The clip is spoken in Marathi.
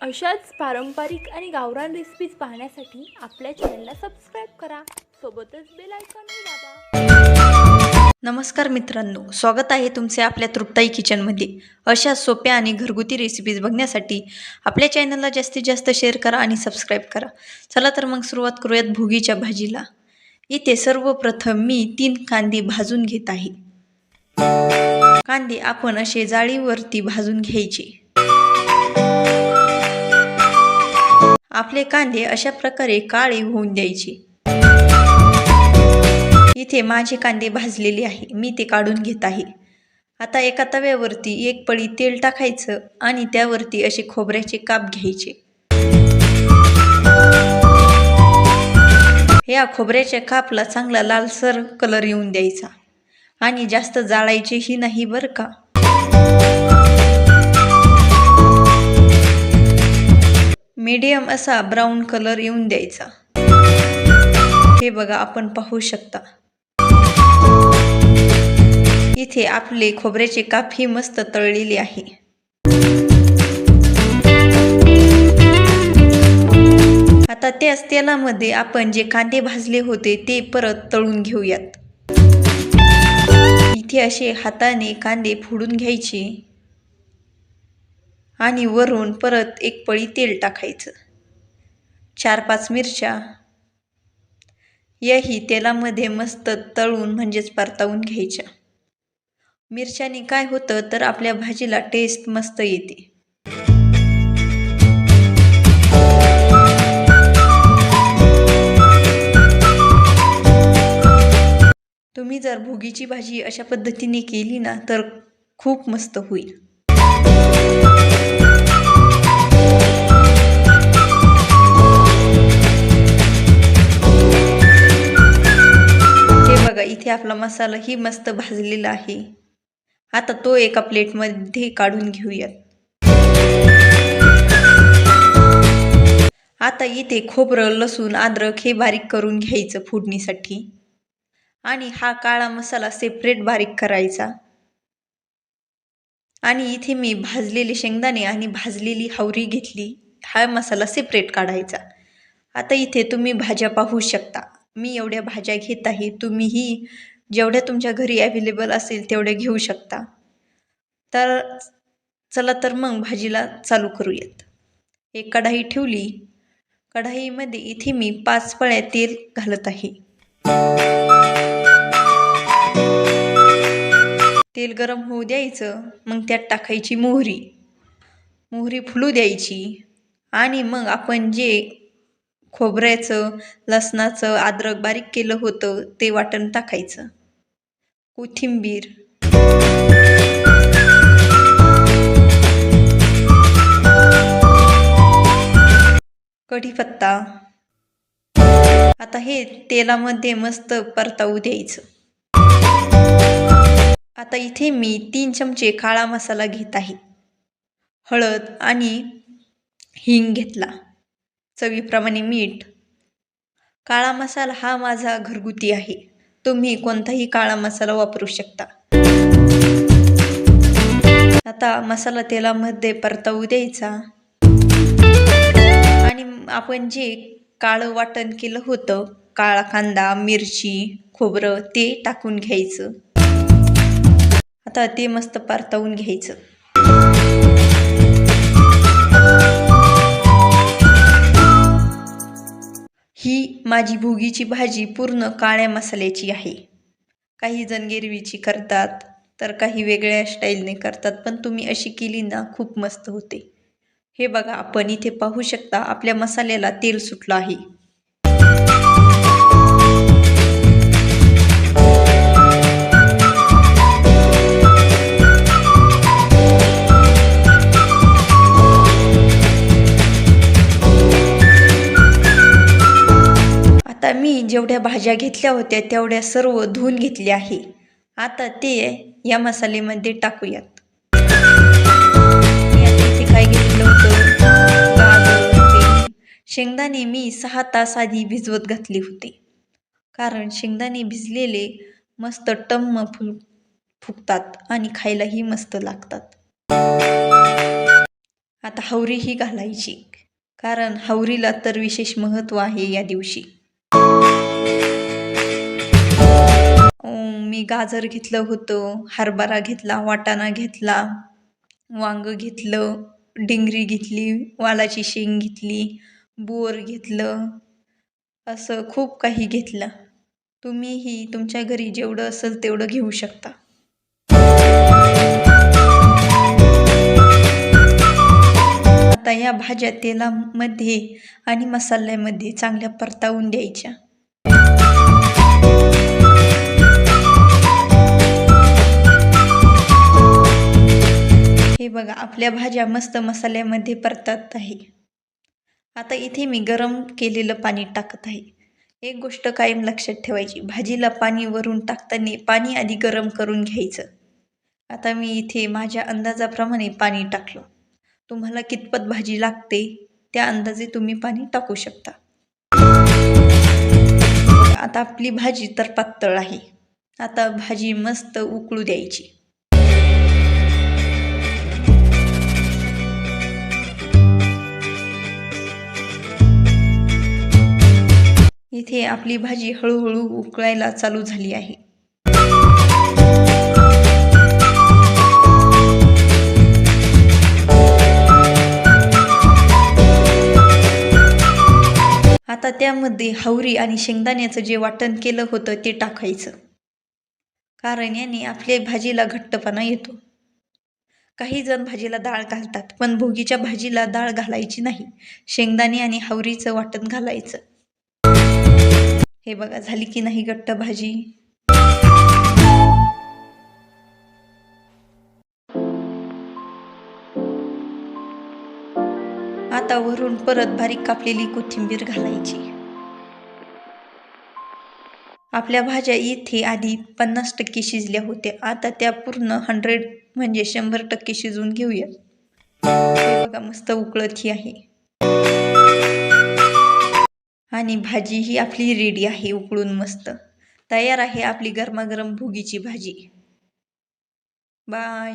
अशाच पारंपरिक आणि गावरान रेसिपीज पाहण्यासाठी आपल्या चॅनलला सबस्क्राईब करा. सोबतच बेल आयकॉनही दाबा. नमस्कार मित्रांनो स्वागत आहे तुमचे आपल्या तृप्ताई किचनमध्ये अशा सोप्या आणि घरगुती रेसिपीज बघण्यासाठी आपल्या चॅनलला जास्तीत जास्त शेअर करा आणि सबस्क्राईब करा. चला तर मग सुरुवात करूयात भुगीच्या भाजीला. इथे सर्वप्रथम मी तीन कांदे भाजून घेत आहे. कांदे आपण असे जाळीवरती भाजून घ्यायचे. आपले कांदे अशा प्रकारे काळे होऊन द्यायचे. इथे माझे कांदे भाजलेले आहे. मी ते काढून घेत आहे. आता एका तव्यावरती एक पळी तेल टाकायचं आणि त्यावरती असे खोबऱ्याचे काप घ्यायचे. या खोबऱ्याच्या कापला चांगला लालसर कलर येऊन द्यायचा. आणि जास्त जाळायचेही नाही बरं का? मीडियम असा ब्राऊन कलर येऊन द्यायचा. हे बघा आपण पाहू शकता. इथे आपले खोबऱ्याचे कापही मस्त तळलेले आहे. आता त्याच तेलामध्ये आपण जे कांदे भाजले होते ते परत तळून घेऊयात. इथे असे हाताने कांदे फोडून घ्यायचे आणि वरून परत एक पळी तेल टाकायचं. चार पाच मिरच्या. याही तेलामध्ये मस्त तळून म्हणजेच परतावून घ्यायच्या. मिरच्याने काय होतं तर आपल्या भाजीला टेस्ट मस्त येते. जर भोगीची भाजी अशा पद्धतीने केली ना तर खूप मस्त होईल. हे बघा इथे आपला मसाला ही मस्त भाजलेला आहे. आता तो एका प्लेटमध्ये काढून घेऊयात. आता इथे खोबरं लसूण अद्रक हे बारीक करून घ्यायचं फोडणीसाठी. आणि हा काळा मसाला सेपरेट बारीक करायचा. आणि इथे मी भाजलेले शेंगदाणे आणि भाजलेली हावरी घेतली. हा मसाला सेपरेट काढायचा. आता इथे तुम्ही भाज्या पाहू शकता. मी एवढ्या भाज्या घेत आहे. तुम्हीही जेवढ्या तुमच्या घरी अवेलेबल असेल तेवढ्या घेऊ शकता. तर चला तर मग भाजीला चालू करूयात. एक कढाई ठेवली. कढाईमध्ये इथे मी पाच पळ्या तेल घालत आहे. तेल गरम होऊ द्यायचं मग त्यात टाकायची मोहरी. मोहरी फुलू द्यायची आणि मग आपण जे खोबऱ्याचं लसणाचं अद्रक बारीक केलं होतं ते वाटण टाकायचं. कोथिंबीर. कढीपत्ता. आता हे तेलामध्ये मस्त परतावू द्यायचं. आता इथे मी तीन चमचे काळा मसाला घेत आहे. हळद आणि हिंग घेतला. चवीप्रमाणे मीठ. काळा मसाला हा माझा घरगुती आहे. तुम्ही कोणताही काळा मसाला वापरू शकता. आता मसाला तेलामध्ये परतावू द्यायचा. आणि आपण जे काळं वाटण केलं होतं काळा कांदा मिरची खोबरं ते टाकून घ्यायचं. आता ते मस्त परतावून घ्यायचं. ही माझी भोगीची भाजी पूर्ण काळ्या मसाल्याची आहे. काही जण गिरवीची करतात तर काही वेगळ्या स्टाईलने करतात पण तुम्ही अशी केली ना खूप मस्त होते. हे बघा आपण इथे पाहू शकता आपल्या मसाल्याला तेल सुटलं आहे. जेवढ्या भाज्या घेतल्या होत्या तेवढ्या सर्व धुवून घेतल्या आहे. आता ते या मसालेमध्ये टाकूयात. मी काय घेतलं होतं? शेंगदाणे मी सहा तास आधी भिजवत घातले होते. कारण शेंगदाणे भिजलेले मस्त टम्म फुल फुगतात आणि खायलाही मस्त लागतात. आता हवरीही घालायची. कारण हवरीला तर विशेष महत्त्व आहे या दिवशी. मी गाजर घेतलं होतं हरभरा घेतला वाटाणा घेतला वांग घेतलं डिंगरी घेतली वालाची शेंग घेतली बोर घेतलं असं खूप काही घेतलं. तुम्हीही तुमच्या घरी जेवढं असेल तेवढं घेऊ शकता. आता या भाज्या तेलामध्ये आणि मसाल्यामध्ये चांगल्या परतावून द्यायच्या. हे बघा आपल्या भाज्या मस्त मसाल्यामध्ये परतत आहे. आता इथे मी गरम केलेलं पाणी टाकत आहे. एक गोष्ट कायम लक्षात ठेवायची भाजीला पाणी वरून टाकताना पाणी आधी गरम करून घ्यायचं. आता मी इथे माझ्या अंदाजाप्रमाणे पाणी टाकलं. तुम्हाला कितपत भाजी लागते त्या अंदाजे तुम्ही पाणी टाकू शकता. आता आपली भाजी तर पातळ आहे. आता भाजी मस्त उकळू द्यायची. इथे आपली भाजी हळूहळू उकळायला चालू झाली आहे. आता त्यामध्ये हावरी आणि शेंगदाण्याचं जे वाटण केलं होतं ते टाकायचं. कारण याने आपल्या भाजीला घट्टपणा येतो. काही जण भाजीला डाळ घालतात पण भोगीच्या भाजीला डाळ घालायची नाही. शेंगदाणे आणि हावरीचं वाटण घालायचं. हे बघा झाली की नाही घट्ट भाजी आता वरून परत बारीक कापलेली कोथिंबीर घालायची. आपल्या भाज्या इथे आधी पन्नास टक्के शिजल्या होत्या. आता त्या पूर्ण हंड्रेड म्हणजे शंभर टक्के शिजवून घेऊया. बघा मस्त उकळत ही आहे. आणि भाजी ही आपली रेडी आहे उकळून मस्त. तयार आहे आपली गरमागरम भुगीची भाजी. बाय.